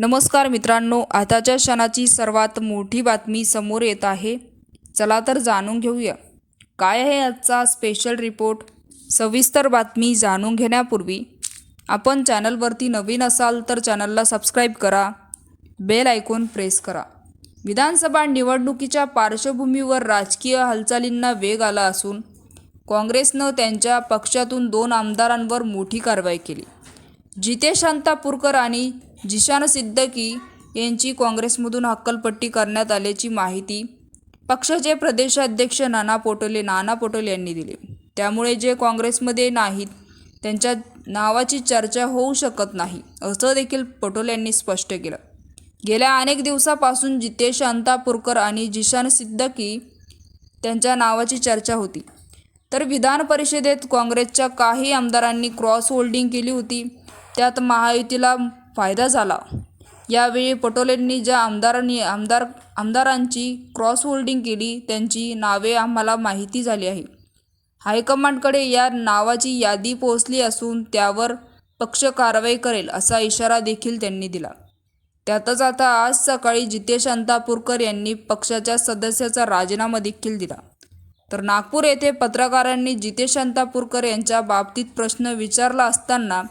नमस्कार मित्रांनो आताच्या क्षणाची सर्वात मोठी बातमी समोर येत आहे. चला तर जाणून घेऊया. काय आहे आजचा स्पेशल रिपोर्ट सविस्तर बातमी जाणून घेण्यापूर्वी आपण चॅनलवरती नवीन असाल तर चॅनलला सबस्क्राईब करा. बेल आयकॉन प्रेस करा. विधानसभा निवडणुकीच्या पार्श्वभूमीवर राजकीय हालचालींना वेग आला असून काँग्रेसनं त्यांच्या पक्षातून दोन आमदारांवर मोठी कारवाई केली. जितेश शांतापूरकर आणि जिशान सिद्दकी यांची काँग्रेसमधून हक्कलपट्टी करण्यात आल्याची माहिती पक्षाचे प्रदेशाध्यक्ष नाना पोटोले नाना पटोले यांनी दिली. त्यामुळे जे काँग्रेसमध्ये नाहीत त्यांच्या नावाची चर्चा होऊ शकत नाही असं देखील पटोले यांनी स्पष्ट केलं. गेल्या अनेक दिवसापासून जितेश अंतापूरकर आणि जिशान सिद्दकी त्यांच्या नावाची चर्चा होती. तर विधान परिषदेत काँग्रेसच्या काही आमदारांनी क्रॉस होल्डिंग केली होती. त्यात महायुतीला फायदा झाला. यावेळी पटोलेंनी ज्या आमदारांनी आमदार आमदारांची क्रॉस होल्डिंग केली त्यांची नावे आम्हाला माहिती झाली आहे. हायकमांडकडे या नावाची यादी पोहोचली असून त्यावर पक्ष कारवाई करेल असा इशारा देखील त्यांनी दिला. त्यातच आता आज सकाळी जितेश अंतापूरकर यांनी पक्षाच्या सदस्याचा राजीनामा देखील दिला. तर नागपूर येथे पत्रकारांनी जितेश अंतापूरकर यांच्या बाबतीत प्रश्न विचारला असताना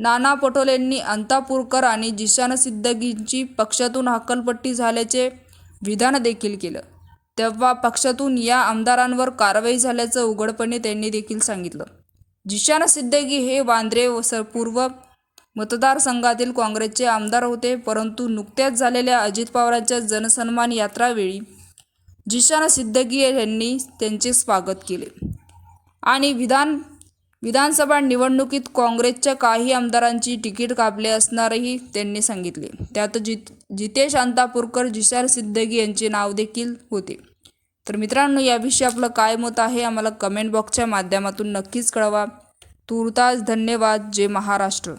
नाना पटोलेंनी अंतापूरकर आणि जिशान सिद्दगींची पक्षातून हक्कलपट्टी झाल्याचे विधान देखील केलं. तेव्हा पक्षातून या आमदारांवर कारवाई झाल्याचं उघडपणे त्यांनी देखील सांगितलं. जिशान सिद्दगी हे वांद्रे व स पूर्व मतदारसंघातील काँग्रेसचे आमदार होते परंतु नुकत्याच झालेल्या अजित पवारांच्या जनसन्मान यात्रावेळी जिशान सिद्दगी यांनी त्यांचे स्वागत केले. आणि विधान विधानसभा निवडणुकीत काँग्रेसच्या काही आमदारांची तिकीट कापले असणारही त्यांनी सांगितले. त्यात जित जितेश अंतापूरकर जिशार सिद्दगी यांचे नाव देखील होते. तर मित्रांनो याविषयी आपलं काय मत आहे आम्हाला कमेंट बॉक्सच्या माध्यमातून नक्कीच कळवा. तुर्तास धन्यवाद. जय महाराष्ट्र.